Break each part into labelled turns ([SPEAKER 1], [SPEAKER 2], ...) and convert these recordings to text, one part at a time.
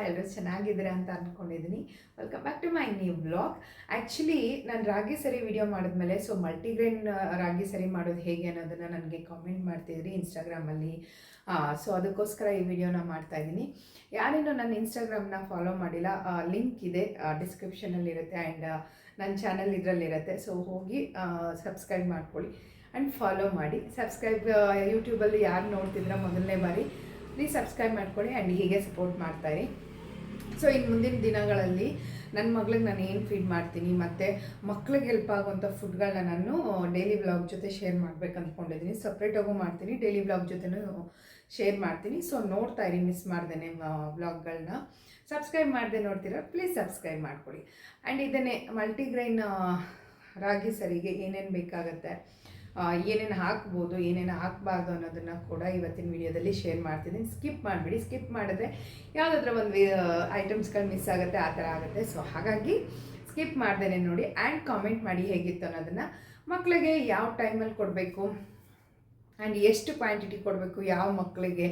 [SPEAKER 1] ಎಲ್ಲರೂ ಚೆನ್ನಾಗಿದ್ದೀರಾ ಅಂತ ಅಂದ್ಕೊಂಡಿದ್ದೀನಿ welcome back to my new blog actually ನಾನು ರಾಗಿ ಸರಿ ವಿಡಿಯೋ ಮಾಡಿದ್ಮೇಲೆ ಸೊ ಮಲ್ಟಿಗ್ರೇನ್ ರಾಗಿ ಸರಿ ಮಾಡೋದು ಹೇಗೆ ಅನ್ನೋದನ್ನು ನನಗೆ ಕಾಮೆಂಟ್ ಮಾಡ್ತಿದ್ರಿ ಇನ್ಸ್ಟಾಗ್ರಾಮಲ್ಲಿ ಸೊ ಅದಕ್ಕೋಸ್ಕರ ಈ ವಿಡಿಯೋನ ಮಾಡ್ತಾ ಇದ್ದೀನಿ ಯಾರೇನೋ ನನ್ನ ಇನ್ಸ್ಟಾಗ್ರಾಮ್ನ ಫಾಲೋ ಮಾಡಿಲ್ಲ ಲಿಂಕ್ ಇದೆ ಡಿಸ್ಕ್ರಿಪ್ಷನಲ್ಲಿರುತ್ತೆ ಆ್ಯಂಡ್ ನನ್ನ ಚಾನಲ್ ಇದರಲ್ಲಿರುತ್ತೆ ಸೊ ಹೋಗಿ ಸಬ್ಸ್ಕ್ರೈಬ್ ಮಾಡ್ಕೊಳ್ಳಿ ಆ್ಯಂಡ್ ಫಾಲೋ ಮಾಡಿ. ಸಬ್ಸ್ಕ್ರೈಬ್ ಯೂಟ್ಯೂಬಲ್ಲಿ ಯಾರು ನೋಡ್ತಿದ್ರ ಮೊದಲನೇ ಬಾರಿ ಪ್ಲೀಸ್ ಸಬ್ಸ್ಕ್ರೈಬ್ ಮಾಡ್ಕೊಳ್ಳಿ ಆ್ಯಂಡ್ ಹೀಗೆ ಸಪೋರ್ಟ್ ಮಾಡ್ತಾಯಿರಿ ಸೊ ಇನ್ನು ಮುಂದಿನ ದಿನಗಳಲ್ಲಿ ನನ್ನ ಮಗಳಿಗೆ ನಾನು ಏನು ಫೀಡ್ ಮಾಡ್ತೀನಿ, ಮತ್ತು ಮಕ್ಳಿಗೆ ಹೆಲ್ಪ್ ಆಗುವಂಥ ಫುಡ್ಗಳನ್ನ ನಾನು ಡೈಲಿ ವ್ಲಾಗ್ ಜೊತೆ ಶೇರ್ ಮಾಡ್ಬೇಕು ಅಂದ್ಕೊಂಡಿದ್ದೀನಿ ಸಪ್ರೇಟಾಗೂ ಮಾಡ್ತೀನಿ ಡೈಲಿ ವ್ಲಾಗ್ ಜೊತೆನೂ ಶೇರ್ ಮಾಡ್ತೀನಿ. ಸೊ ನೋಡ್ತಾ ಇರಿ ಮಿಸ್ ಮಾಡ್ದೇನೆ ವ್ಲಾಗ್ಗಳನ್ನ ಸಬ್ಸ್ಕ್ರೈಬ್ ಮಾಡಿದೆ ನೋಡ್ತೀರಾ ಪ್ಲೀಸ್ ಸಬ್ಸ್ಕ್ರೈಬ್ ಮಾಡ್ಕೊಳ್ಳಿ ಆ್ಯಂಡ್ ಇದನ್ನೇ ಮಲ್ಟಿಗ್ರೈನ್ ರಾಗಿ ಸರಿಗೆ ಏನೇನು ಬೇಕಾಗತ್ತೆ ಏನೇನು ಹಾಕ್ಬೋದು, ಏನೇನು ಹಾಕ್ಬಾರ್ದು ಅನ್ನೋದನ್ನು ಕೂಡ ಇವತ್ತಿನ ವಿಡಿಯೋದಲ್ಲಿ ಶೇರ್ ಮಾಡ್ತೀನಿ. ಸ್ಕಿಪ್ ಮಾಡಿಬಿಡಿ. ಸ್ಕಿಪ್ ಮಾಡಿದ್ರೆ ಯಾವುದಾದ್ರ ಒಂದು ಐಟಮ್ಸ್ಗಳು ಮಿಸ್ ಆಗುತ್ತೆ, ಆ ಥರ ಆಗುತ್ತೆ. ಸೊ ಹಾಗಾಗಿ ಸ್ಕಿಪ್ ಮಾಡ್ದೇನೆ ನೋಡಿ ಆ್ಯಂಡ್ ಕಾಮೆಂಟ್ ಮಾಡಿ ಹೇಗಿತ್ತು ಅನ್ನೋದನ್ನು. ಮಕ್ಕಳಿಗೆ ಯಾವ ಟೈಮಲ್ಲಿ ಕೊಡಬೇಕು? ಆ್ಯಂಡ್ ಎಷ್ಟು ಕ್ವಾಂಟಿಟಿ ಕೊಡಬೇಕು ಯಾವ ಮಕ್ಕಳಿಗೆ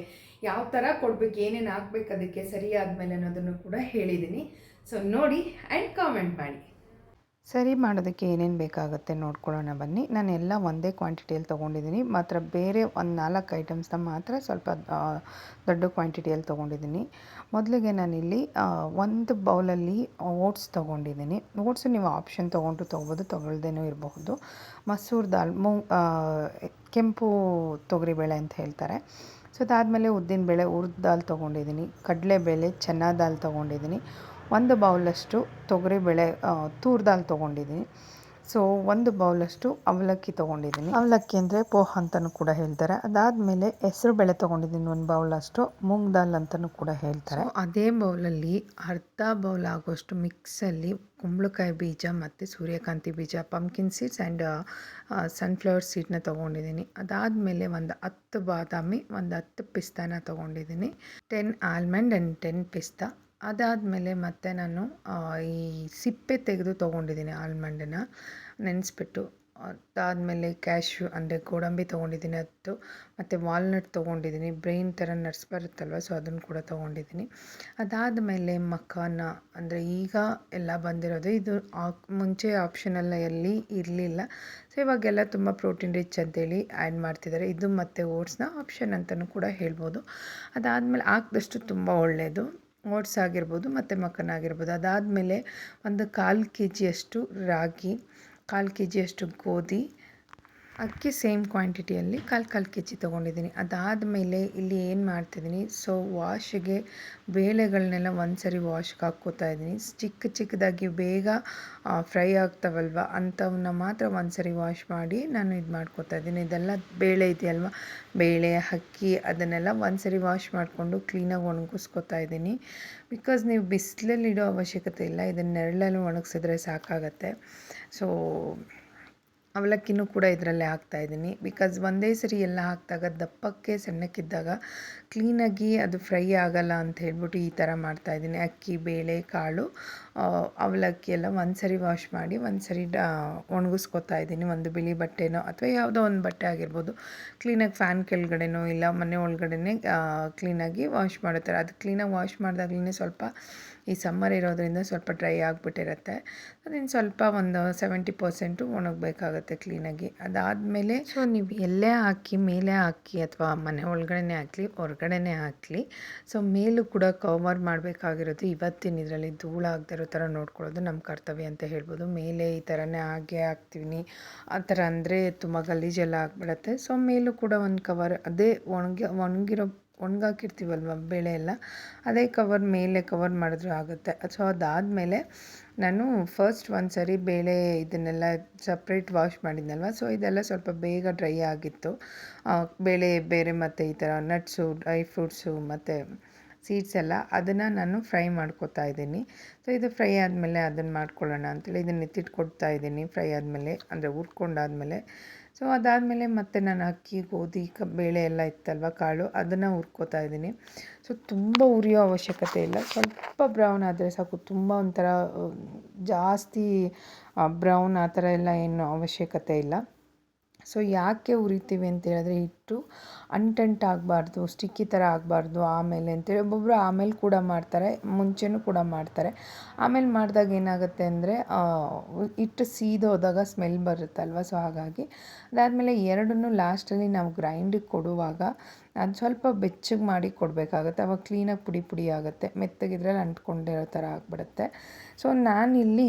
[SPEAKER 1] ಯಾವ ಥರ ಕೊಡಬೇಕು? ಏನೇನು ಹಾಕ್ಬೇಕು ಅದಕ್ಕೆ ಸರಿಯಾದ ಮೇಲೆ ಅನ್ನೋದನ್ನು ಕೂಡ ಹೇಳಿದ್ದೀನಿ. ಸೊ ನೋಡಿ ಆ್ಯಂಡ್ ಕಾಮೆಂಟ್ ಮಾಡಿ.
[SPEAKER 2] ಸರಿ ಮಾಡೋದಕ್ಕೆ ಏನೇನು ಬೇಕಾಗುತ್ತೆ ನೋಡ್ಕೊಳ್ಳೋಣ ಬನ್ನಿ. ನಾನು ಎಲ್ಲ ಒಂದೇ ಕ್ವಾಂಟಿಟಿಯಲ್ಲಿ ತೊಗೊಂಡಿದ್ದೀನಿ. ಮಾತ್ರ ಬೇರೆ ಒಂದು ನಾಲ್ಕು ಐಟಮ್ಸ್ನ ಮಾತ್ರ ಸ್ವಲ್ಪ ದೊಡ್ಡ ಕ್ವಾಂಟಿಟಿಯಲ್ಲಿ ತೊಗೊಂಡಿದ್ದೀನಿ. ಮೊದಲಿಗೆ ನಾನಿಲ್ಲಿ ಒಂದು ಬೌಲಲ್ಲಿ ಓಟ್ಸ್ ತೊಗೊಂಡಿದ್ದೀನಿ. ಓಟ್ಸು ನೀವು ಆಪ್ಷನ್ ತೊಗೊಂಡು ತೊಗೊಬೋದು, ತೊಗೊಳ್ದೇನೂ ಇರಬಹುದು. ಮಸೂರ್ ದಾಲ್ ಮೂಂಗ್ ಕೆಂಪು ತೊಗರಿಬೇಳೆ ಅಂತ ಹೇಳ್ತಾರೆ. ಸೊ ಅದಾದಮೇಲೆ ಉದ್ದಿನಬೇಳೆ, ಉರ್ದ ದಾಲ್ ತೊಗೊಂಡಿದ್ದೀನಿ. ಕಡಲೆಬೇಳೆ, ಚೆನ್ನ ದಾಲ್ ತೊಗೊಂಡಿದ್ದೀನಿ. ಒಂದು ಬೌಲಷ್ಟು ತೊಗರಿಬೇಳೆ ತೂರ್ ದಾಲ್ ತೊಗೊಂಡಿದ್ದೀನಿ ಸೊ ಒಂದು ಬೌಲಷ್ಟು ಅವಲಕ್ಕಿ ತೊಗೊಂಡಿದ್ದೀನಿ ಅವಲಕ್ಕಿ ಅಂದರೆ ಪೋಹ ಅಂತಲೂ ಕೂಡ ಹೇಳ್ತಾರೆ. ಅದಾದಮೇಲೆ ಹೆಸರು ಬೇಳೆ ತೊಗೊಂಡಿದ್ದೀನಿ ಒಂದು ಬೌಲಷ್ಟು ಮೂಂಗ್ ದಾಲ್ ಅಂತಲೂ ಕೂಡ ಹೇಳ್ತಾರೆ. ಅದೇ ಬೌಲಲ್ಲಿ ಅರ್ಧ ಬೌಲ್ ಆಗೋಷ್ಟು ಮಿಕ್ಸಲ್ಲಿ ಕುಂಬಳಕಾಯಿ ಬೀಜ ಮತ್ತು ಸೂರ್ಯಕಾಂತಿ ಬೀಜ ಪಂಪ್ಕಿನ್ ಸೀಡ್ಸ್ ಆ್ಯಂಡ್ ಸನ್ಫ್ಲವರ್ ಸೀಡ್ನ ತೊಗೊಂಡಿದ್ದೀನಿ ಅದಾದಮೇಲೆ ಒಂದು ಹತ್ತು ಬಾದಾಮಿ, ಒಂದು ಹತ್ತು ಪಿಸ್ತಾನ ತೊಗೊಂಡಿದ್ದೀನಿ ten almond and ten pista ಅದಾದಮೇಲೆ ಮತ್ತೆ ನಾನು ಈ ಸಿಪ್ಪೆ ತೆಗೆದು ತೊಗೊಂಡಿದ್ದೀನಿ ಆಲ್ಮಂಡನ್ನ ನೆನೆಸ್ಬಿಟ್ಟು. ಅದಾದಮೇಲೆ ಕ್ಯಾಶ್ಯೂ ಅಂದರೆ ಗೋಡಂಬಿ ತೊಗೊಂಡಿದ್ದೀನಿ ಅದು, ಮತ್ತು ವಾಲ್ನಟ್ ತೊಗೊಂಡಿದ್ದೀನಿ, ಬ್ರೈನ್ ಥರ ನಟ್ಸ್ ಬರುತ್ತಲ್ವ, ಸೊ ಅದನ್ನು ಕೂಡ ತೊಗೊಂಡಿದ್ದೀನಿ. ಅದಾದಮೇಲೆ ಮಖಾನ ಅಂದರೆ ಈಗ ಎಲ್ಲ ಬಂದಿರೋದು, ಇದು ಮುಂಚೆ ಆಪ್ಷನಲ್ಲ ಎಲ್ಲಿ ಇರಲಿಲ್ಲ. ಸೊ ಇವಾಗೆಲ್ಲ ತುಂಬ ಪ್ರೋಟೀನ್ ರಿಚ್ ಅಂತೇಳಿ ಆ್ಯಡ್ ಮಾಡ್ತಿದ್ದಾರೆ. ಇದು ಮತ್ತು ಓಟ್ಸ್ನ ಆಪ್ಷನ್ ಅಂತಲೂ ಕೂಡ ಹೇಳ್ಬೋದು. ಅದಾದಮೇಲೆ ಹಾಕ್ದಷ್ಟು ತುಂಬ ಒಳ್ಳೆಯದು ಓಟ್ಸ್ ಆಗಿರ್ಬೋದು, ಮತ್ತು ಮಕ್ಕನ್ ಆಗಿರ್ಬೋದು. ಅದಾದಮೇಲೆ ಒಂದು ಕಾಲು ಕೆ ಜಿಯಷ್ಟು ರಾಗಿ, ಕಾಲು ಕೆ ಜಿಯಷ್ಟು ಗೋಧಿ ಅಕ್ಕಿ ಸೇಮ್ ಕ್ವಾಂಟಿಟಿಯಲ್ಲಿ ಕಾಲು ಕಾಲು ಕೆ ಜಿ ತೊಗೊಂಡಿದ್ದೀನಿ. ಅದಾದಮೇಲೆ ಇಲ್ಲಿ ಏನು ಮಾಡ್ತಿದ್ದೀನಿ, ಸೊ ವಾಶಿಗೆ ಬೇಳೆಗಳನ್ನೆಲ್ಲ ಒಂದು ಸರಿ ವಾಶ್ಗೆ ಹಾಕ್ಕೋತಾ ಇದ್ದೀನಿ. ಚಿಕ್ಕ ಚಿಕ್ಕದಾಗಿ ಬೇಗ ಫ್ರೈ ಆಗ್ತಾವಲ್ವ ಅಂಥವನ್ನ ಮಾತ್ರ ಒಂದು ಸರಿ ವಾಶ್ ಮಾಡಿ ನಾನು ಇದು ಮಾಡ್ಕೋತಾ ಇದ್ದೀನಿ. ಇದೆಲ್ಲ ಬೇಳೆ ಇದೆಯಲ್ವ, ಬೇಳೆ, ಅಕ್ಕಿ ಅದನ್ನೆಲ್ಲ ಒಂದು ಸರಿ ವಾಶ್ ಮಾಡಿಕೊಂಡು ಕ್ಲೀನಾಗಿ ಒಣಗಿಸ್ಕೊತಾ ಇದ್ದೀನಿ. ಬಿಕಾಸ್ ನೀವು ಬಿಸಿಲಲ್ಲಿ ಇಡೋ ಅವಶ್ಯಕತೆ ಇಲ್ಲ, ಇದನ್ನ ನೆರಳಲ್ಲಿ ಒಣಗಿಸಿದ್ರೆ ಸಾಕಾಗತ್ತೆ. ಸೊ ಅವಲಕ್ಕಿನೂ ಕೂಡ ಇದರಲ್ಲೇ ಹಾಕ್ತಾಯಿದ್ದೀನಿ ಬಿಕಾಸ್ ಒಂದೇ ಸರಿ ಎಲ್ಲ ಹಾಕಿದಾಗ ದಪ್ಪಕ್ಕೆ ಸಣ್ಣಕ್ಕಿದ್ದಾಗ ಕ್ಲೀನಾಗಿ ಅದು ಫ್ರೈ ಆಗೋಲ್ಲ ಅಂತ ಹೇಳ್ಬಿಟ್ಟು ಈ ಥರ ಮಾಡ್ತಾಯಿದ್ದೀನಿ ಅಕ್ಕಿ, ಬೇಳೆ, ಕಾಳು ಅವಲಕ್ಕಿ ಎಲ್ಲ ಒಂದು ಸರಿ ವಾಶ್ ಮಾಡಿ ಒಂದು ಸರಿ ಒಣಗಿಸ್ಕೊತಾ ಇದ್ದೀನಿ. ಒಂದು ಬಿಳಿ ಬಟ್ಟೆನೋ ಅಥವಾ ಯಾವುದೋ ಒಂದು ಬಟ್ಟೆ ಆಗಿರ್ಬೋದು. ಕ್ಲೀನಾಗಿ ಫ್ಯಾನ್ ಕೆಳಗಡೆನೋ ಇಲ್ಲ, ಮನೆ ಒಳಗಡೆನೇ ಕ್ಲೀನಾಗಿ ವಾಶ್ ಮಾಡುತ್ತಾರೆ. ಅದು ಕ್ಲೀನಾಗಿ ವಾಶ್ ಮಾಡಿದಾಗ್ಲೇ ಸ್ವಲ್ಪ ಈ ಸಮ್ಮರ್ ಇರೋದರಿಂದ ಸ್ವಲ್ಪ ಡ್ರೈ ಆಗಿಬಿಟ್ಟಿರುತ್ತೆ. ಅದನ್ನು ಸ್ವಲ್ಪ ಒಂದು ಸೆವೆಂಟಿ ಪರ್ಸೆಂಟು ಒಣಗಬೇಕಾಗತ್ತೆ. ಕ್ಲೀನಾಗಿ. ಅದಾದಮೇಲೆ ಸೊ ನೀವು ಎಲ್ಲೇ ಹಾಕಿ, ಮೇಲೆ ಹಾಕಿ ಅಥವಾ ಮನೆ ಒಳಗಡೆನೇ ಹಾಕಲಿ, ಹೊರಗಡೆನೇ ಹಾಕಲಿ, ಸೊ ಮೇಲೂ ಕೂಡ ಕವರ್ ಮಾಡಬೇಕಾಗಿರೋದು ಇವತ್ತಿನ ಇದರಲ್ಲಿ ಧೂಳಾಗದಿರೋ ಥರ ನೋಡ್ಕೊಳ್ಳೋದು ನಮ್ಮ ಕರ್ತವ್ಯ ಅಂತ ಹೇಳ್ಬೋದು. ಮೇಲೆ ಈ ಥರನೇ ಹಾಗೆ ಹಾಕ್ತೀವಿ ಆ ಥರ ಅಂದರೆ ತುಂಬ ಗಲೀಜೆಲ್ಲ ಆಗಿಬಿಡತ್ತೆ. ಸೊ ಮೇಲೂ ಕೂಡ ಒಂದು ಕವರ್ ಅದೇ ಒಣಗಿ, ಒಣಗಿರೋ ಒಣಗಾಕಿರ್ತೀವಲ್ವ ಬೇಳೆ ಎಲ್ಲ ಅದೇ ಕವರ್ ಮೇಲೆ ಕವರ್ ಮಾಡಿದ್ರು ಆಗುತ್ತೆ. ಸೊ ಅದಾದಮೇಲೆ ನಾನು ಫಸ್ಟ್ ಒಂದು ಸರಿ ಬೇಳೆ ಇದನ್ನೆಲ್ಲ ಸಪ್ರೇಟ್ ವಾಶ್ ಮಾಡಿದ್ನಲ್ವ? ಸೊ ಇದೆಲ್ಲ ಸ್ವಲ್ಪ ಬೇಗ ಡ್ರೈ ಆಗಿತ್ತು. ಬೇಳೆ, ಬೇರೆ ಮತ್ತು ಈ ಥರ ನಟ್ಸು ಡ್ರೈ ಫ್ರೂಟ್ಸು ಮತ್ತು ಸೀಡ್ಸ್ ಎಲ್ಲ ಅದನ್ನು ನಾನು ಫ್ರೈ ಮಾಡ್ಕೊತಾ ಇದ್ದೀನಿ. ಸೊ ಇದು ಫ್ರೈ ಆದಮೇಲೆ ಅದನ್ನು ಮಾಡ್ಕೊಳ್ಳೋಣ ಅಂತೇಳಿ ಇದನ್ನು ಎತ್ತಿಟ್ಕೊಡ್ತಾ ಇದ್ದೀನಿ. ಫ್ರೈ ಆದಮೇಲೆ, ಅಂದರೆ ಹುರ್ಕೊಂಡಾದ್ಮೇಲೆ ಸೊ ಅದಾದಮೇಲೆ ಮತ್ತೆ ನಾನು ಅಕ್ಕಿ, ಗೋಧಿ, ಕ, ಬೇಳೆ ಎಲ್ಲ ಇತ್ತಲ್ವ ಕಾಳು, ಅದನ್ನು ಹುರ್ಕೋತಾ ಇದ್ದೀನಿ. ಸೊ ತುಂಬ ಉರಿಯೋ ಅವಶ್ಯಕತೆ ಇಲ್ಲ. ಸ್ವಲ್ಪ ಬ್ರೌನ್ ಆದರೆ ಸಾಕು. ತುಂಬ ಒಂಥರ, ಜಾಸ್ತಿ ಬ್ರೌನ್ ಆ ಥರ ಎಲ್ಲ ಏನು ಅವಶ್ಯಕತೆ ಇಲ್ಲ. ಸೊ ಯಾಕೆ ಉರಿತೀವಿ ಅಂತೇಳಿದ್ರೆ ಹಿಟ್ಟು ಅಂಟಂಟ್ ಆಗಬಾರ್ದು, ಸ್ಟಿಕ್ಕಿ ಥರ ಆಗಬಾರ್ದು ಆಮೇಲೆ ಅಂತೇಳಿ ಒಬ್ಬೊಬ್ಬರು ಆಮೇಲೆ ಕೂಡ ಮಾಡ್ತಾರೆ, ಮುಂಚೆನೂ ಕೂಡ ಮಾಡ್ತಾರೆ. ಆಮೇಲೆ ಮಾಡಿದಾಗ ಏನಾಗುತ್ತೆ ಅಂದರೆ ಹಿಟ್ಟು ಸೀದೋದಾಗ ಸ್ಮೆಲ್ ಬರುತ್ತಲ್ವ? ಸೊ ಹಾಗಾಗಿ ಅದಾದಮೇಲೆ ಎರಡನ್ನು ಲಾಸ್ಟಲ್ಲಿ ನಾವು ಗ್ರೈಂಡಿಗೆ ಕೊಡುವಾಗ ಅದು ಸ್ವಲ್ಪ ಬೆಚ್ಚಗೆ ಮಾಡಿ ಕೊಡಬೇಕಾಗತ್ತೆ. ಅವಾಗ ಕ್ಲೀನಾಗಿ ಪುಡಿ ಪುಡಿ ಆಗುತ್ತೆ. ಮೆತ್ತಗಿದ್ರಲ್ಲಿ ಅಂಟ್ಕೊಂಡಿರೋ ಥರ ಆಗಿಬಿಡುತ್ತೆ. ಸೊ ನಾನಿಲ್ಲಿ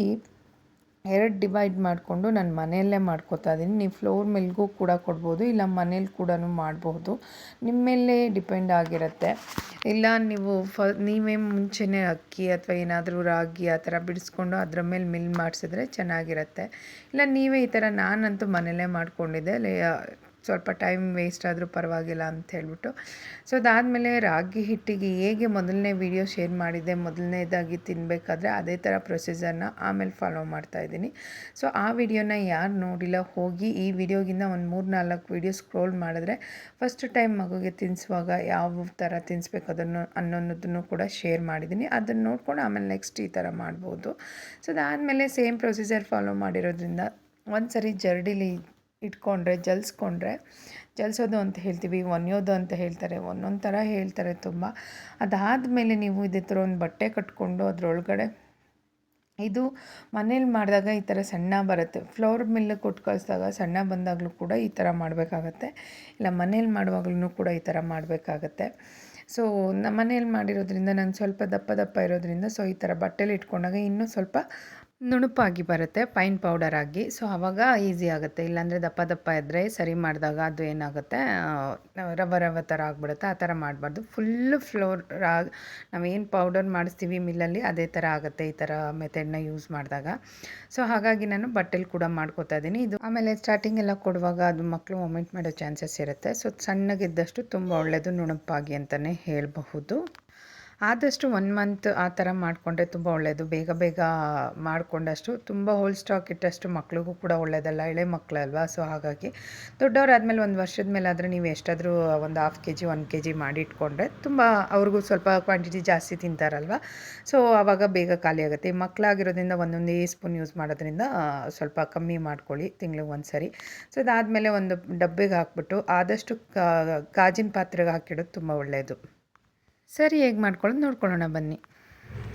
[SPEAKER 2] ಎರಡು ಡಿವೈಡ್ ಮಾಡಿಕೊಂಡು ನಾನು ಮನೆಯಲ್ಲೇ ಮಾಡ್ಕೋತಾ ಇದ್ದೀನಿ. ನೀವು ಫ್ಲೋರ್ ಮಿಲ್ಗೂ ಕೂಡ ಕೊಡ್ಬೋದು, ಇಲ್ಲ ಮನೇಲಿ ಕೂಡ ಮಾಡಬಹುದು ನಿಮ್ಮ ಮೇಲೆ ಡಿಪೆಂಡ್ ಆಗಿರುತ್ತೆ. ಇಲ್ಲ ನೀವು ಫ, ನೀವೇ ಮುಂಚೆನೇ ಅಕ್ಕಿ ಅಥವಾ ಏನಾದರೂ ರಾಗಿ ಆ ಥರ ಬಿಡಿಸ್ಕೊಂಡು ಅದರ ಮೇಲೆ ಮಿಲ್ ಮಾಡಿಸಿದ್ರೆ ಚೆನ್ನಾಗಿರುತ್ತೆ. ಇಲ್ಲ ನೀವೇ ಈ ಥರ ನಾನಂತೂ ಮನೆಯಲ್ಲೇ ಮಾಡಿಕೊಂಡಿದ್ದೆ. ಲೇ ಸ್ವಲ್ಪ ಟೈಮ್ ವೇಸ್ಟ್ ಆದರೂ ಪರವಾಗಿಲ್ಲ ಅಂತ ಹೇಳ್ಬಿಟ್ಟು. ಸೊ ಅದಾದಮೇಲೆ ರಾಗಿ ಹಿಟ್ಟಿಗೆ ಹೇಗೆ ಮೊದಲನೇ ವಿಡಿಯೋ ಶೇರ್ ಮಾಡಿದ್ದೆ, ಮೊದಲನೇದಾಗಿ ತಿನ್ನಬೇಕಾದ್ರೆ ಅದೇ ಥರ ಪ್ರೊಸೀಜರ್ನ ಆಮೇಲೆ ಫಾಲೋ ಮಾಡ್ತಾ ಇದ್ದೀನಿ. ಸೊ ಆ ವಿಡಿಯೋನ ಯಾರು ನೋಡಿಲ್ಲ, ಹೋಗಿ ಈ ವಿಡಿಯೋಗಿಂತ ಒಂದು ಮೂರು ನಾಲ್ಕು ವಿಡಿಯೋ ಸ್ಕ್ರೋಲ್ ಮಾಡಿದ್ರೆ ಫಸ್ಟ್ ಟೈಮ್ ಮಗುಗೆ ತಿನ್ನಿಸುವಾಗ ಯಾವ ಥರ ತಿನ್ನಿಸ್ಬೇಕು ಅದನ್ನು, ಅನ್ನೋದನ್ನು ಕೂಡ ಶೇರ್ ಮಾಡಿದ್ದೀನಿ. ಅದನ್ನು ನೋಡ್ಕೊಂಡು ಆಮೇಲೆ ನೆಕ್ಸ್ಟ್ ಈ ಥರ ಮಾಡ್ಬೋದು. ಸೊ ಅದಾದಮೇಲೆ ಸೇಮ್ ಪ್ರೊಸೀಜರ್ ಫಾಲೋ ಮಾಡಿರೋದ್ರಿಂದ ಒಂದು ಸರಿ ಜರಡಿಲಿ ಇಟ್ಕೊಂಡ್ರೆ, ಜಲ್ಸ್ಕೊಂಡ್ರೆ, ಜಲ್ಸೋದು ಅಂತ ಹೇಳ್ತೀವಿ ಒನೆಯೋದು ಅಂತ ಹೇಳ್ತಾರೆ, ಒಂದೊಂದು ಥರ ಹೇಳ್ತಾರೆ ತುಂಬ. ಅದಾದಮೇಲೆ ನೀವು ಇದೇ ಥರ ಒಂದು ಬಟ್ಟೆ ಕಟ್ಕೊಂಡು ಅದರೊಳಗಡೆ ಇದು ಮನೇಲಿ ಮಾಡಿದಾಗ ಈ ಥರ ಸಣ್ಣ ಬರುತ್ತೆ. ಫ್ಲೋರ್ ಮಿಲ್ ಕೊಟ್ಟು ಕಳಿಸಿದಾಗ ಸಣ್ಣ ಬಂದಾಗಲೂ ಕೂಡ ಈ ಥರ ಮಾಡಬೇಕಾಗತ್ತೆ. ಇಲ್ಲ, ಮನೇಲಿ ಮಾಡುವಾಗಲೂ ಕೂಡ ಈ ಥರ ಮಾಡಬೇಕಾಗತ್ತೆ. ಸೊ ನಮ್ಮ ಮನೇಲಿ ಮಾಡಿರೋದ್ರಿಂದ ನಾನು ಸ್ವಲ್ಪ ದಪ್ಪ ದಪ್ಪ ಇರೋದ್ರಿಂದ ಸೊ ಈ ಥರ ಬಟ್ಟೆಲಿ ಇಟ್ಕೊಂಡಾಗ ಇನ್ನೂ ಸ್ವಲ್ಪ ನುಣುಪಾಗಿ ಬರುತ್ತೆ, ಪೈನ್ ಪೌಡರ್ ಆಗಿ. ಸೊ ಆವಾಗ ಈಸಿ ಆಗುತ್ತೆ. ಇಲ್ಲಾಂದರೆ ದಪ್ಪ ದಪ್ಪ ಇದ್ದರೆ ಸರಿ ಮಾಡಿದಾಗ ಅದು ಏನಾಗುತ್ತೆ ರವ ರವ ಥರ ಆಗಿಬಿಡುತ್ತೆ. ಆ ಥರ ಮಾಡಬಾರ್ದು. ಫುಲ್ಲು ಫ್ಲೋರ್ ನಾವು ನಾವೇನು ಪೌಡರ್ ಮಾಡಿಸ್ತೀವಿ ಮಿಲ್ಲಲ್ಲಿ, ಅದೇ ಥರ ಆಗುತ್ತೆ ಈ ಥರ ಮೆಥಡ್ನ ಯೂಸ್ ಮಾಡಿದಾಗ. ಸೊ ಹಾಗಾಗಿ ನಾನು ಬಟ್ಟೆಲಿ ಕೂಡ ಮಾಡ್ಕೋತಾ ಇದ್ದೀನಿ ಇದು ಆಮೇಲೆ ಸ್ಟಾರ್ಟಿಂಗ್ ಎಲ್ಲ ಕೊಡುವಾಗ ಅದು ಮಕ್ಕಳು ವಾಮಿಟ್ ಮಾಡೋ ಚಾನ್ಸಸ್ ಇರುತ್ತೆ. ಸೊ ಸಣ್ಣಗಿದ್ದಷ್ಟು ತುಂಬ ಒಳ್ಳೆಯದು ನುಣುಪಾಗಿ ಅಂತಲೇ ಹೇಳಬಹುದು. ಆದಷ್ಟು ಒನ್ ಮಂತ್ ಆ ಥರ ಮಾಡಿಕೊಂಡ್ರೆ ತುಂಬ ಒಳ್ಳೆಯದು ಬೇಗ ಬೇಗ ಮಾಡಿಕೊಂಡಷ್ಟು ತುಂಬ ಹೋಲ್ ಸ್ಟಾಕ್ ಇಟ್ಟಷ್ಟು ಮಕ್ಳಿಗೂ ಕೂಡ ಒಳ್ಳೆಯದಲ್ಲ ಎಳೆ ಮಕ್ಕಳಲ್ವಾ ಸೊ ಹಾಗಾಗಿ ದೊಡ್ಡವರಾದ್ಮೇಲೆ ಒಂದು ವರ್ಷದ ಮೇಲೆ ಆದರೆ ನೀವು ಎಷ್ಟಾದರೂ ಒಂದು half K G one K G ಮಾಡಿ ಇಟ್ಕೊಂಡ್ರೆ ತುಂಬ ಅವ್ರಿಗೂ ಸ್ವಲ್ಪ ಕ್ವಾಂಟಿಟಿ ಜಾಸ್ತಿ ತಿಂತಾರಲ್ವ? ಸೊ ಆವಾಗ ಬೇಗ ಖಾಲಿ ಆಗುತ್ತೆ. ಮಕ್ಕಳಾಗಿರೋದ್ರಿಂದ ಒಂದೊಂದೇ ಸ್ಪೂನ್ ಯೂಸ್ ಮಾಡೋದ್ರಿಂದ ಸ್ವಲ್ಪ ಕಮ್ಮಿ ಮಾಡ್ಕೊಳ್ಳಿ ತಿಂಗ್ಳಿಗೆ ಒಂದು ಸರಿ ಸೊ ಅದಾದಮೇಲೆ ಒಂದು ಡಬ್ಬಿಗೆ ಹಾಕ್ಬಿಟ್ಟು ಆದಷ್ಟು ಗಾಜಿನ ಪಾತ್ರೆಗೆ ಹಾಕಿಡೋದು ತುಂಬ ಒಳ್ಳೆಯದು ಸರಿ, ಹೇಗೆ ಮಾಡ್ಕೊಳ್ಳೋದು ನೋಡ್ಕೊಳ್ಳೋಣ ಬನ್ನಿ.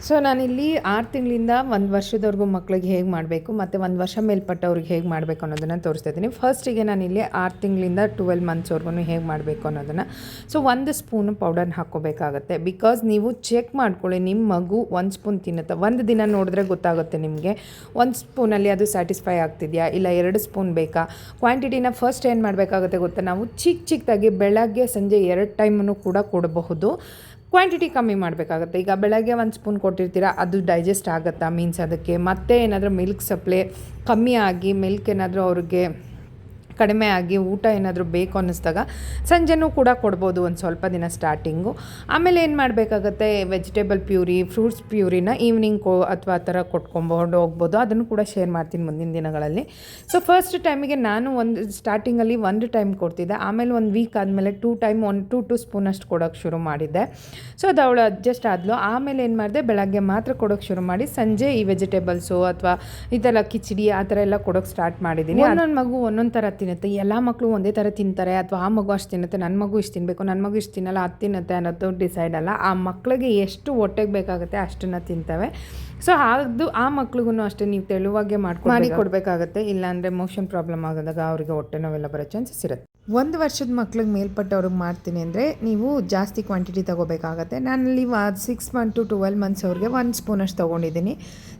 [SPEAKER 2] ಸೊ, ನಾನಿಲ್ಲಿ ಆರು ತಿಂಗಳಿಂದ ಒಂದು ವರ್ಷದವರೆಗೂ ಮಕ್ಕಳಿಗೆ ಹೇಗೆ ಮಾಡಬೇಕು, ಮತ್ತು ಒಂದು ವರ್ಷ ಮೇಲ್ಪಟ್ಟವ್ರಿಗೆ ಹೇಗೆ ಮಾಡಬೇಕು ಅನ್ನೋದನ್ನು ತೋರಿಸ್ತಾ ಇದ್ದೀನಿ. ಫಸ್ಟಿಗೆ ನಾನಿಲ್ಲಿ ಆರು ತಿಂಗಳಿಂದ ಟ್ವೆಲ್ ಮಂತ್ಸ್ವರೆಗೂ ಹೇಗೆ ಮಾಡಬೇಕು ಅನ್ನೋದನ್ನು. ಸೊ ಒಂದು ಸ್ಪೂನು ಪೌಡರ್ನ ಹಾಕ್ಕೋಬೇಕಾಗತ್ತೆ. ಬಿಕಾಸ್ ನೀವು ಚೆಕ್ ಮಾಡ್ಕೊಳ್ಳಿ ನಿಮ್ಮ ಮಗು ಒಂದು ಸ್ಪೂನ್ ತಿನ್ನುತ್ತೆ, ಒಂದು ದಿನ ನೋಡಿದ್ರೆ ಗೊತ್ತಾಗುತ್ತೆ ನಿಮಗೆ. ಒಂದು ಸ್ಪೂನಲ್ಲಿ ಅದು ಸ್ಯಾಟಿಸ್ಫೈ ಆಗ್ತಿದೆಯಾ, ಇಲ್ಲ ಎರಡು ಸ್ಪೂನ್ ಬೇಕಾ? ಕ್ವಾಂಟಿಟಿನ ಫಸ್ಟ್ ಏನು ಮಾಡಬೇಕಾಗುತ್ತೆ ಗೊತ್ತಾ? ನಾವು ಚಿಕ್ಕ ಚಿಕ್ಕದಾಗಿ ಬೆಳಗ್ಗೆ ಸಂಜೆ ಎರಡು ಟೈಮನ್ನು ಕೂಡ ಕೊಡಬಹುದು. ಕ್ವಾಂಟಿಟಿ ಕಮ್ಮಿ ಮಾಡಬೇಕಾಗತ್ತೆ. ಈಗ ಬೆಳಗ್ಗೆ ಒಂದು ಸ್ಪೂನ್ ಕೊಟ್ಟಿರ್ತೀರ, ಅದು ಡೈಜೆಸ್ಟ್ ಆಗುತ್ತಾ ಮೀನ್ಸ್ ಅದಕ್ಕೆ ಮತ್ತೆ ಏನಾದರೂ ಮಿಲ್ಕ್ ಸಪ್ಲೈ ಕಮ್ಮಿ ಆಗಿ ಮಿಲ್ಕ್ ಏನಾದರೂ ಅವ್ರಿಗೆ ಕಡಿಮೆ ಆಗಿ ಊಟ ಏನಾದರೂ ಬೇಕು ಅನ್ನಿಸ್ದಾಗ ಸಂಜೆನೂ ಕೂಡ ಕೊಡ್ಬೋದು ಒಂದು ಸ್ವಲ್ಪ ದಿನ ಸ್ಟಾರ್ಟಿಂಗು ಆಮೇಲೆ ಏನು ಮಾಡಬೇಕಾಗತ್ತೆ ವೆಜಿಟೇಬಲ್ ಪ್ಯೂರಿ ಫ್ರೂಟ್ಸ್ ಪ್ಯೂರಿನ ಈವ್ನಿಂಗ್ ಕೋ ಅಥವಾ ಆ ಥರ ಕೊಟ್ಕೊಂಬೋದು ಹೋಗ್ಬೋದು. ಅದನ್ನು ಕೂಡ ಶೇರ್ ಮಾಡ್ತೀನಿ ಮುಂದಿನ ದಿನಗಳಲ್ಲಿ. ಸೊ ಫಸ್ಟ್ ಟೈಮಿಗೆ ನಾನು ಒಂದು ಸ್ಟಾರ್ಟಿಂಗಲ್ಲಿ ಒಂದು ಟೈಮ್ ಕೊಡ್ತಿದ್ದೆ. ಆಮೇಲೆ ಒಂದು ವೀಕ್ ಆದಮೇಲೆ ಟೂ ಟೈಮ್ ಒಂದು ಟೂ ಟು ಸ್ಪೂನ್ ಅಷ್ಟು ಕೊಡೋಕ್ಕೆ ಶುರು ಮಾಡಿದ್ದೆ. ಸೊ ಅದು ಅವಳು ಅಡ್ಜಸ್ಟ್ ಆದಲು. ಆಮೇಲೆ ಏನು ಮಾಡಿದೆ ಬೆಳಗ್ಗೆ ಮಾತ್ರ ಕೊಡೋಕ್ಕೆ ಶುರು ಮಾಡಿ ಸಂಜೆ ಈ ವೆಜಿಟೇಬಲ್ಸು ಅಥವಾ ಈ ಥರ ಕಿಚಡಿ ಆ ಥರ ಎಲ್ಲ ಕೊಡೋಕ್ಕೆ ಸ್ಟಾರ್ಟ್ ಮಾಡಿದ್ದೀನಿ. ಒಂದೊಂದು ಮಗು ಒಂದೊಂದು ಥರ ತಿನ್ನುತ್ತೆ. ಎಲ್ಲ ಮಕ್ಕಳು ಒಂದೇ ಥರ ತಿಂತಾರೆ. ಅಥವಾ ಆ ಮಗು ಅಷ್ಟು ತಿನ್ನುತ್ತೆ ನನ್ನ ಮಗು ಇಷ್ಟು ತಿನ್ನಬೇಕು ನನ್ನ ಮಗು ಇಷ್ಟು ತಿನ್ನಲ್ಲ, ಅದು ತಿನ್ನುತ್ತೆ ಅನ್ನೋದು ಡಿಸೈಡ್ ಅಲ್ಲ. ಆ ಮಕ್ಕಳಿಗೆ ಎಷ್ಟು ಹೊಟ್ಟೆಗೆ ಬೇಕಾಗುತ್ತೆ ಅಷ್ಟನ್ನು ತಿಂತವೆ. ಸೊ ಅದು ಆ ಮಕ್ಳಿಗೂ ಅಷ್ಟೇ ನೀವು ತೆಳುವಾಗೆ ಮಾಡ್ಕೊಂಡು ಮಾಡಿ ಕೊಡಬೇಕಾಗತ್ತೆ. ಇಲ್ಲಾಂದರೆ ಮೋಷನ್ ಪ್ರಾಬ್ಲಮ್ ಆಗೋದಾಗ ಅವರಿಗೆ ಹೊಟ್ಟೆ ನೋವೆಲ್ಲ ಬರೋ ಚಾನ್ಸಸ್ ಇರುತ್ತೆ. ಒಂದು ವರ್ಷದ ಮಕ್ಳಿಗೆ ಮೇಲ್ಪಟ್ಟವ್ರಿಗೆ ಮಾಡ್ತೀನಿ ಅಂದರೆ ನೀವು ಜಾಸ್ತಿ ಕ್ವಾಂಟಿಟಿ ತೊಗೋಬೇಕಾಗತ್ತೆ. ನಾನಲ್ಲಿ six month to twelve months ಅವ್ರಿಗೆ ಒಂದು ಸ್ಪೂನಷ್ಟು ತೊಗೊಂಡಿದ್ದೀನಿ.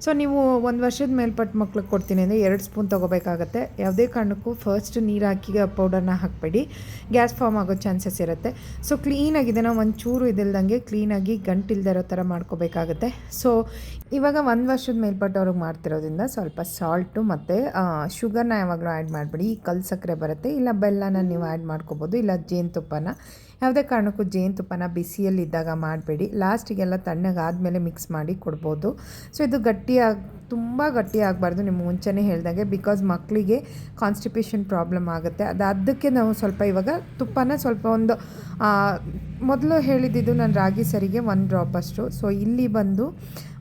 [SPEAKER 2] ಸೊ ನೀವು ಒಂದು ವರ್ಷದ ಮೇಲ್ಪಟ್ಟ ಮಕ್ಳಿಗೆ ಕೊಡ್ತೀನಿ ಅಂದರೆ ಎರಡು ಸ್ಪೂನ್ ತೊಗೋಬೇಕಾಗತ್ತೆ. ಯಾವುದೇ ಕಾರಣಕ್ಕೂ ಫಸ್ಟ್ ನೀರು ಹಾಕಿ ಪೌಡರ್ನ ಹಾಕಬೇಡಿ. ಗ್ಯಾಸ್ ಫಾರ್ಮ್ ಆಗೋ ಚಾನ್ಸಸ್ ಇರುತ್ತೆ. ಸೊ ಕ್ಲೀನಾಗಿದೆ ನಾವು ಒಂಚೂರು ಇದಿಲ್ದಂಗೆ ಕ್ಲೀನಾಗಿ ಗಂಟಿಲ್ದಿರೋ ಥರ ಮಾಡ್ಕೋಬೇಕಾಗತ್ತೆ. ಸೊ ಇವಾಗ ಒಂದು ವರ್ಷದ ಮೇಲ್ಪಟ್ಟವ್ರಿಗೆ ಮಾಡ್ತಿರೋದ್ರಿಂದ ಸ್ವಲ್ಪ ಸಾಲ್ಟು ಮತ್ತು ಶುಗರ್ನ ಯಾವಾಗಲೂ ಆ್ಯಡ್ ಮಾಡಿಬಿಡಿ. ಈ ಕಲ್ ಸಕ್ಕರೆ ಬರುತ್ತೆ. ಇಲ್ಲ ಬೆಲ್ಲನ ನೀವು ಆ್ಯಡ್ ಮಾಡ್ಕೋಬೋದು. ಇಲ್ಲ ಜೇನುತುಪ್ಪನ ಯಾವುದೇ ಕಾರಣಕ್ಕೂ ಜೇನುತುಪ್ಪನ ಬಿಸಿಯಲ್ಲಿದ್ದಾಗ ಮಾಡಬೇಡಿ. ಲಾಸ್ಟಿಗೆಲ್ಲ ತಣ್ಣಗಾದಮೇಲೆ ಮಿಕ್ಸ್ ಮಾಡಿ ಕೊಡ್ಬೋದು. ಸೊ, ಇದು ಗಟ್ಟಿಯಾಗಿ, ತುಂಬ ಗಟ್ಟಿ ಆಗಬಾರ್ದು ನಿಮ್ಗೆ ಮುಂಚೆನೇ ಹೇಳ್ದಾಗೆ ಬಿಕಾಸ್ ಮಕ್ಕಳಿಗೆ ಕಾನ್ಸ್ಟಿಪೇಷನ್ ಪ್ರಾಬ್ಲಮ್ ಆಗುತ್ತೆ. ಅದು ಅದಕ್ಕೆ ನಾವು ಸ್ವಲ್ಪ ಇವಾಗ ತುಪ್ಪನ ಸ್ವಲ್ಪ ಒಂದು ಮೊದಲು ಹೇಳಿದ್ದಿದ್ದು ನಾನು ರಾಗಿ ಸರಿಗೆ ಒಂದು ಡ್ರಾಪಷ್ಟು ಸೊ ಇಲ್ಲಿ ಬಂದು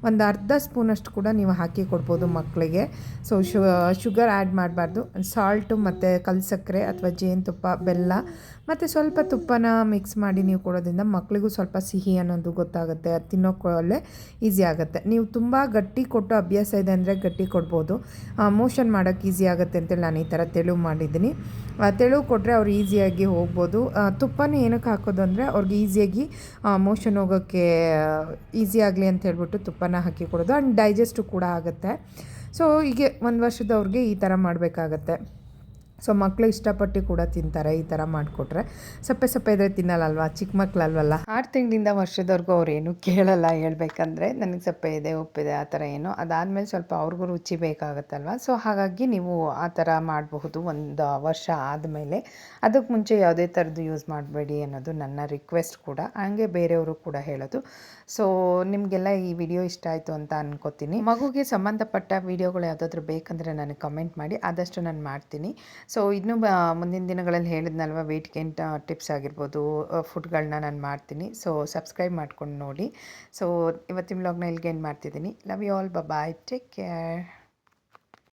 [SPEAKER 2] ಒಂದು ಅರ್ಧ ಸ್ಪೂನಷ್ಟು ಕೂಡ ನೀವು ಹಾಕಿ ಕೊಡ್ಬೋದು ಮಕ್ಕಳಿಗೆ ಸೊ ಶು ಶುಗರ್ ಆ್ಯಡ್ ಮಾಡಬಾರ್ದು. ಸಾಲ್ಟು ಮತ್ತು ಕಲ್ಸಕ್ಕರೆ ಅಥವಾ ಜೇನುತುಪ್ಪ, ಬೆಲ್ಲ ಮತ್ತು ಸ್ವಲ್ಪ ತುಪ್ಪನ ಮಿಕ್ಸ್ ಮಾಡಿ ನೀವು ಕೊಡೋದ್ರಿಂದ ಮಕ್ಕಳಿಗೂ ಸ್ವಲ್ಪ ಸಿಹಿ ಅನ್ನೋದು ಗೊತ್ತಾಗುತ್ತೆ. ಅದು ತಿನ್ನೋಕೊಳ್ಳೆ ಈಸಿ ಆಗುತ್ತೆ. ನೀವು ತುಂಬ ಗಟ್ಟಿ ಕೊಟ್ಟು ಅಭ್ಯಾಸ ಇದೆ ಅಂದರೆ ಗಟ್ಟಿ ಕೊಡ್ಬೋದು. ಮೋಷನ್ ಮಾಡೋಕ್ಕೆ ಈಸಿ ಆಗುತ್ತೆ ಅಂತೇಳಿ ನಾನು ಈ ಥರ ತೆಳು ಮಾಡಿದ್ದೀನಿ. ತೆಳು ಕೊಟ್ಟರೆ ಅವ್ರು ಈಸಿಯಾಗಿ ಹೋಗ್ಬೋದು. ತುಪ್ಪನ ಏನಕ್ಕೆ ಹಾಕೋದು ಅಂದರೆ ಅವ್ರಿಗೆ ಈಸಿಯಾಗಿ ಮೋಷನ್ ಹೋಗೋಕ್ಕೆ ಈಸಿ ಆಗಲಿ ಅಂತ ಹೇಳ್ಬಿಟ್ಟು ತುಪ್ಪನ ಹಾಕಿ ಕೊಡೋದು. ಆ್ಯಂಡ್ ಡೈಜೆಸ್ಟು ಕೂಡ ಆಗುತ್ತೆ. ಸೊ, ಹೀಗೆ ಒಂದು ವರ್ಷದವ್ರಿಗೆ ಈ ಥರ ಮಾಡಬೇಕಾಗತ್ತೆ. ಸೊ ಮಕ್ಕಳು ಇಷ್ಟಪಟ್ಟು ಕೂಡ ತಿಂತಾರೆ, ಈ ಥರ ಮಾಡಿಕೊಟ್ರೆ. ಸಪ್ಪೆ ಸಪ್ಪೆ ಇದ್ರೆ ತಿನ್ನಲ್ಲಲ್ವಾ? ಚಿಕ್ಕ ಮಕ್ಕಳಲ್ವಲ್ಲ
[SPEAKER 3] ಆರು ತಿಂಗಳಿಂದ ವರ್ಷದವರೆಗೂ ಅವ್ರು ಏನು ಕೇಳಲ್ಲ ಹೇಳಬೇಕಂದ್ರೆ, ನನಗೆ ಸಪ್ಪೆ ಇದೆ, ಉಪ್ಪಿದೆ, ಆ ಥರ ಏನು. ಅದಾದಮೇಲೆ ಸ್ವಲ್ಪ ಅವ್ರಿಗೂ ರುಚಿ ಬೇಕಾಗುತ್ತಲ್ವ? ಸೊ ಹಾಗಾಗಿ ನೀವು ಆ ಥರ ಮಾಡಬಹುದು ಒಂದು ವರ್ಷ ಆದಮೇಲೆ. ಅದಕ್ಕೆ ಮುಂಚೆ ಯಾವುದೇ ಥರದ್ದು ಯೂಸ್ ಮಾಡಬೇಡಿ ಅನ್ನೋದು ನನ್ನ ರಿಕ್ವೆಸ್ಟ್ ಕೂಡ. ಹಂಗೆ ಬೇರೆಯವರು ಕೂಡ ಹೇಳೋದು. ಸೊ ನಿಮಗೆಲ್ಲ ಈ ವಿಡಿಯೋ ಇಷ್ಟ ಆಯಿತು ಅಂತ ಅನ್ಕೋತೀನಿ. ಮಗುಗೆ ಸಂಬಂಧಪಟ್ಟ ವಿಡಿಯೋಗಳು ಯಾವುದಾದ್ರೂ ಬೇಕಂದರೆ ನನಗೆ ಕಮೆಂಟ್ ಮಾಡಿ. ಆದಷ್ಟು ನಾನು ಮಾಡ್ತೀನಿ. ಸೊ ಇನ್ನು ಮುಂದಿನ ದಿನಗಳಲ್ಲಿ ಹೇಳಿದ್ನಲ್ವ ವೆಯ್ಟ್ ಗೇನ್ ಟಿಪ್ಸ್ ಆಗಿರ್ಬೋದು ಫುಡ್ಗಳನ್ನ ನಾನು ಮಾಡ್ತೀನಿ. ಸೊ ಸಬ್ಸ್ಕ್ರೈಬ್ ಮಾಡ್ಕೊಂಡು ನೋಡಿ. ಸೊ ಇವತ್ತಿನ ವ್ಲಾಗ್ನ ಇಲ್ಲಿಗೆ ಏನು ಮಾಡ್ತಿದ್ದೀನಿ. Love you all bye take care